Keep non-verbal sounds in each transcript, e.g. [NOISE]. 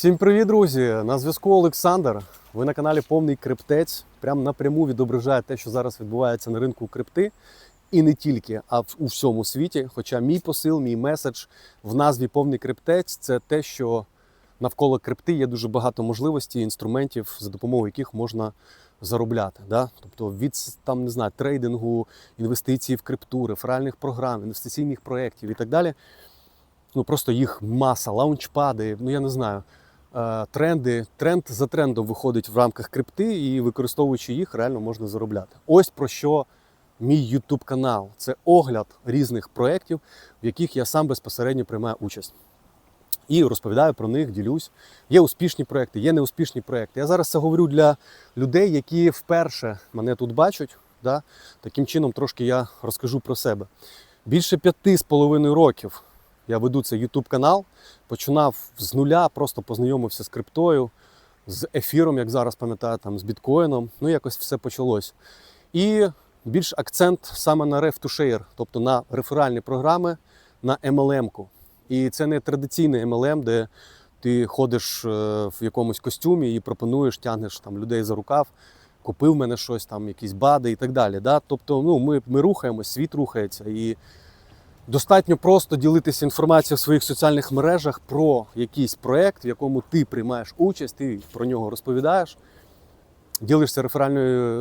Всім привіт, друзі! На зв'язку Олександр. Ви на каналі Повний Криптець. Прям напряму відображає те, що зараз відбувається на ринку крипти. І не тільки, а у всьому світі. Хоча мій посил, мій меседж в назві Повний Криптець це те, що навколо крипти є дуже багато можливостей, інструментів, за допомогою яких можна заробляти. Да? Тобто від там, не знаю, трейдингу, інвестицій в крипту, реферальних програм, інвестиційних проєктів і так далі. Ну просто їх маса, лаунчпади, ну я не знаю. Е, Тренди, тренд за трендом виходить в рамках крипти, і використовуючи їх, реально можна заробляти. Ось про що мій YouTube канал. Це огляд різних проєктів, в яких я сам безпосередньо приймаю участь. І розповідаю про них, ділюсь. Є успішні проекти, є неуспішні проекти. Я зараз це говорю для людей, які вперше мене тут бачать. Да? Таким чином, трошки я розкажу про себе. Більше п'яти з половиною років я веду цей YouTube канал. Починав з нуля, просто познайомився з криптою, з ефіром, як зараз пам'ятаю, там, з біткоїном. Ну, якось все почалось. І більш акцент саме на ref to share, тобто на реферальні програми, на MLM-ку. І це не традиційний MLM, де ти ходиш е, в якомусь костюмі і пропонуєш, тягнеш там людей за рукав, купив мене щось, там якісь бади і так далі. Да? Тобто ну, ми, ми рухаємось, світ рухається. І достатньо просто ділитися інформацією в своїх соціальних мережах про якийсь проект, в якому ти приймаєш участь, ти про нього розповідаєш, ділишся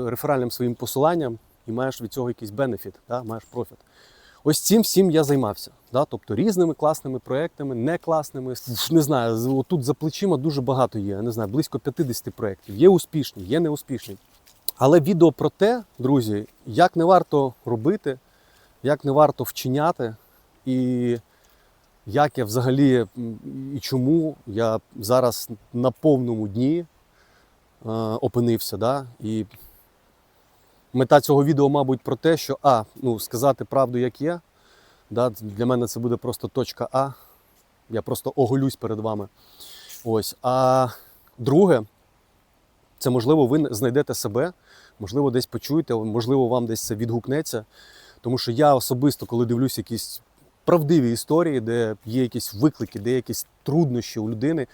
реферальним своїм посиланням і маєш від цього якийсь бенефіт, да? маєш профіт. Ось цим всім я займався. Да? Тобто різними класними проектами, не класними. Не знаю, з- тут за плечима дуже багато є. Я не знаю, близько 50 проєктів. Є успішні, є неуспішні. Але відео про те, друзі, як не варто робити, як не варто вчиняти, і як я взагалі і чому я зараз на повному дні е, опинився. Да? І мета цього відео, мабуть, про те, що А, ну, сказати правду, як є. Да? Для мене це буде просто точка А. Я просто оголюсь перед вами. Ось. А друге, це можливо, ви знайдете себе, можливо, десь почуєте, можливо, вам десь це відгукнеться. Тому що я особисто, коли дивлюсь якісь правдиві історії, де є якісь виклики, де є якісь труднощі у людини,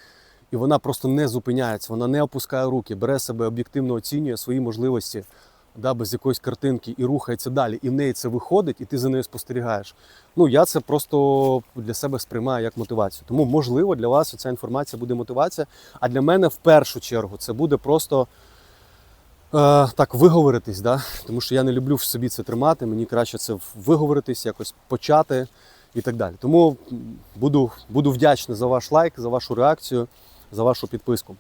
і вона просто не зупиняється, вона не опускає руки, бере себе об'єктивно оцінює свої можливості да, без якоїсь картинки і рухається далі. І в неї це виходить, і ти за нею спостерігаєш. Ну, я це просто для себе сприймаю як мотивацію. Тому, можливо, для вас ця інформація буде мотивація. А для мене в першу чергу це буде просто так виговоритись, да? тому що я не люблю в собі це тримати. Мені краще це виговоритись, якось почати і так далі. Тому буду, буду вдячний за ваш лайк, за вашу реакцію, за вашу підписку.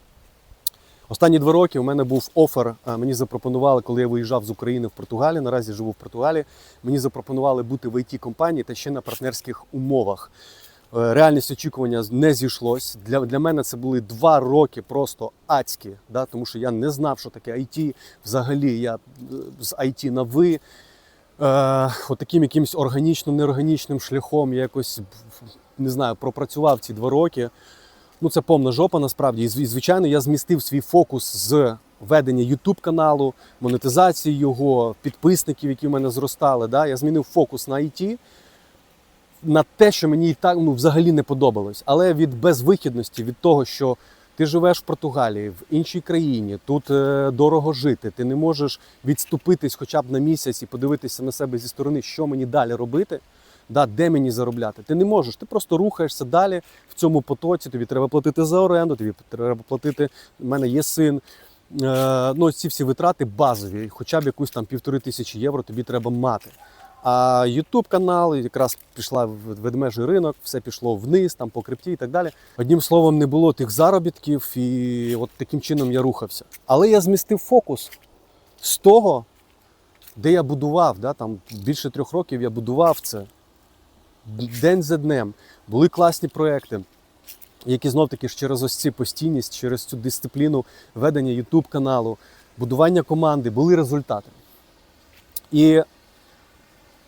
Останні два роки у мене був офер. е, Мені запропонували, коли я виїжджав з України в Португалію. Наразі живу в Португалії. Мені запропонували бути в it компанії та ще на партнерських умовах. Е, Реальність очікування не зійшлось. Для, для мене це були два роки просто адські, да? тому що я не знав, що таке IT. Взагалі я е, з IT на ви. Е, от таким якимось органічно-неорганічним шляхом я якось не знаю, пропрацював ці два роки. Ну, це повна жопа насправді. І звичайно, я змістив свій фокус з ведення YouTube каналу, монетизації його, підписників, які в мене зростали. Да? Я змінив фокус на IT, на те, що мені і так ну, взагалі не подобалось. Але від безвихідності, від того, що ти живеш в Португалії, в іншій країні, тут е, дорого жити, ти не можеш відступитись хоча б на місяць і подивитися на себе зі сторони, що мені далі робити. Да, де мені заробляти? Ти не можеш, ти просто рухаєшся далі в цьому потоці. Тобі треба платити за оренду, тобі треба платити. У мене є син. Е, ну, ці всі витрати базові, хоча б якусь там півтори тисячі євро тобі треба мати. А YouTube канал якраз пішла ведмежий ринок, все пішло вниз, там по крипті і так далі. Одним словом, не було тих заробітків, і от таким чином я рухався. Але я змістив фокус з того, де я будував. Да, там більше трьох років я будував це день за днем. Були класні проекти, які знов таки ж через ось ці постійність, через цю дисципліну ведення YouTube каналу, будування команди, були результати. І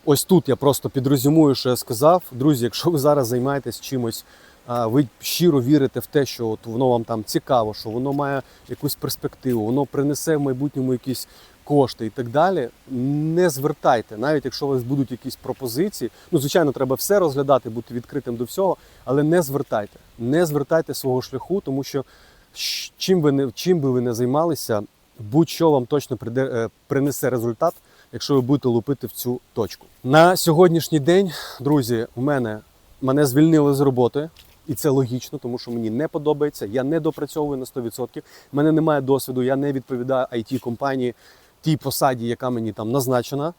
ось тут я просто підрозумую, що я сказав. Друзі, якщо ви зараз займаєтесь чимось, ви щиро вірите в те, що от воно вам там цікаво, що воно має якусь перспективу, воно принесе в майбутньому якісь кошти і так далі, не звертайте, навіть якщо у вас будуть якісь пропозиції. Ну, звичайно, треба все розглядати, бути відкритим до всього, але не звертайте. Не звертайте свого шляху, тому що чим ви не чим би ви не займалися, будь-що вам точно приде, е, принесе результат, якщо ви будете лупити в цю точку. На сьогоднішній день, друзі, у мене мене звільнили з роботи. І це логічно, тому що мені не подобається. Я не допрацьовую на 100%. У мене немає досвіду, я не відповідаю it компанії тій посаді, яка мені там назначена.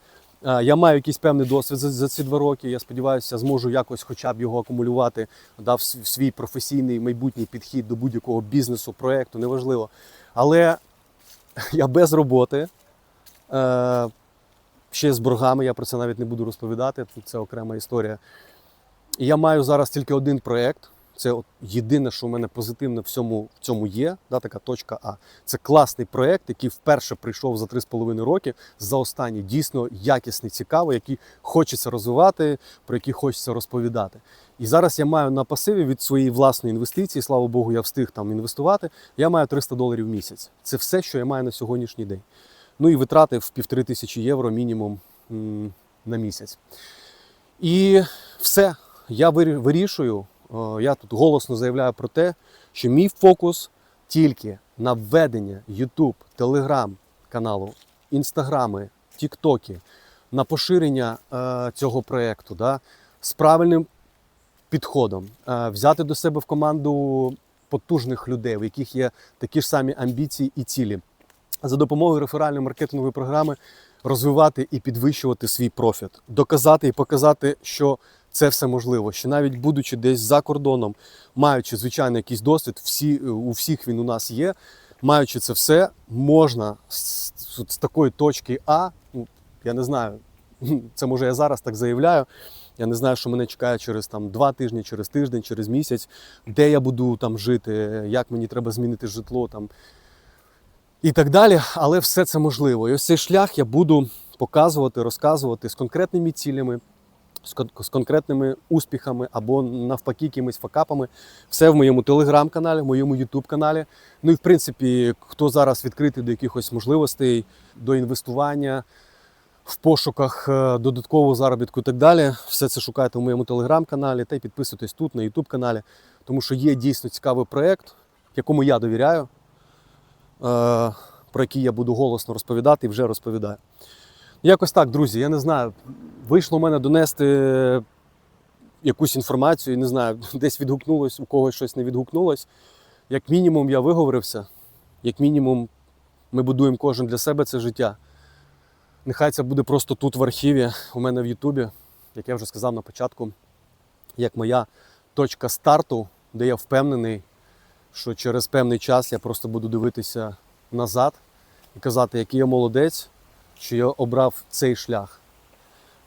Е, Я маю якийсь певний досвід за, ці два роки. Я сподіваюся, зможу якось хоча б його акумулювати, дав свій професійний майбутній підхід до будь-якого бізнесу, проекту, неважливо. Але [LAUGHS] я без роботи. Ще з боргами, я про це навіть не буду розповідати, це окрема історія. І я маю зараз тільки один проєкт. Це от єдине, що у мене позитивне в цьому, в цьому є, да, така точка А. Це класний проєкт, який вперше прийшов за 3,5 роки. За останні дійсно якісний, цікавий, який хочеться розвивати, про який хочеться розповідати. І зараз я маю на пасиві від своєї власної інвестиції, слава Богу, я встиг там інвестувати. Я маю 300 доларів в місяць. Це все, що я маю на сьогоднішній день. Ну і витрати в півтори тисячі євро мінімум на місяць. І все. Я вирішую, я тут голосно заявляю про те, що мій фокус тільки на введення YouTube, Telegram каналу, інстаграми, Тіктоки, на поширення е, цього проєкту да, з правильним підходом, е, взяти до себе в команду потужних людей, у яких є такі ж самі амбіції і цілі. За допомогою реферальної маркетингової програми розвивати і підвищувати свій профіт, доказати і показати, що це все можливо. Що навіть будучи десь за кордоном, маючи звичайно якийсь досвід, всі у всіх він у нас є. Маючи це все, можна з, з, з такої точки А, ну, я не знаю, [LAUGHS] це може я зараз так заявляю. Я не знаю, що мене чекає через там два тижні, через тиждень, через місяць, де я буду там жити, як мені треба змінити житло там і так далі. Але все це можливо. І ось цей шлях я буду показувати, розказувати з конкретними цілями, з, кон- з конкретними успіхами або навпаки якимись факапами. Все в моєму телеграм-каналі, в моєму ютуб-каналі. Ну і в принципі, хто зараз відкритий до якихось можливостей, до інвестування. В пошуках е, додаткового заробітку і так далі. Все це шукайте в моєму телеграм-каналі та й підписуйтесь тут на YouTube каналі, тому що є дійсно цікавий проєкт, якому я довіряю, про який я буду голосно розповідати і вже розповідаю. Якось так, друзі, я не знаю. Вийшло в мене донести якусь інформацію, не знаю, [LAUGHS] десь відгукнулось, у когось щось не відгукнулось. Як мінімум, я виговорився, як мінімум, ми будуємо кожен для себе це життя. Нехай це буде просто тут в архіві, у мене в Ютубі, як я вже сказав на початку, як моя точка старту, де я впевнений, що через певний час я просто буду дивитися назад і казати, який я молодець, що я обрав цей шлях.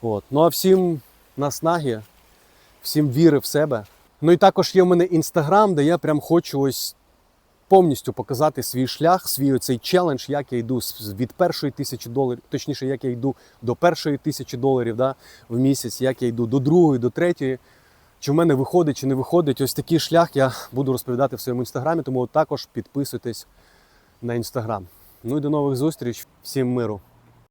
От. Ну а всім наснаги, всім віри в себе. Ну і також є в мене інстаграм, де я прям хочу ось повністю показати свій шлях, свій оцей челендж, як я йду від першої тисячі доларів, точніше, як я йду до першої тисячі доларів да, в місяць, як я йду до другої, до третьої. Чи в мене виходить, чи не виходить. Ось такий шлях я буду розповідати в своєму інстаграмі, тому також підписуйтесь на інстаграм. Ну і до нових зустріч. Всім миру!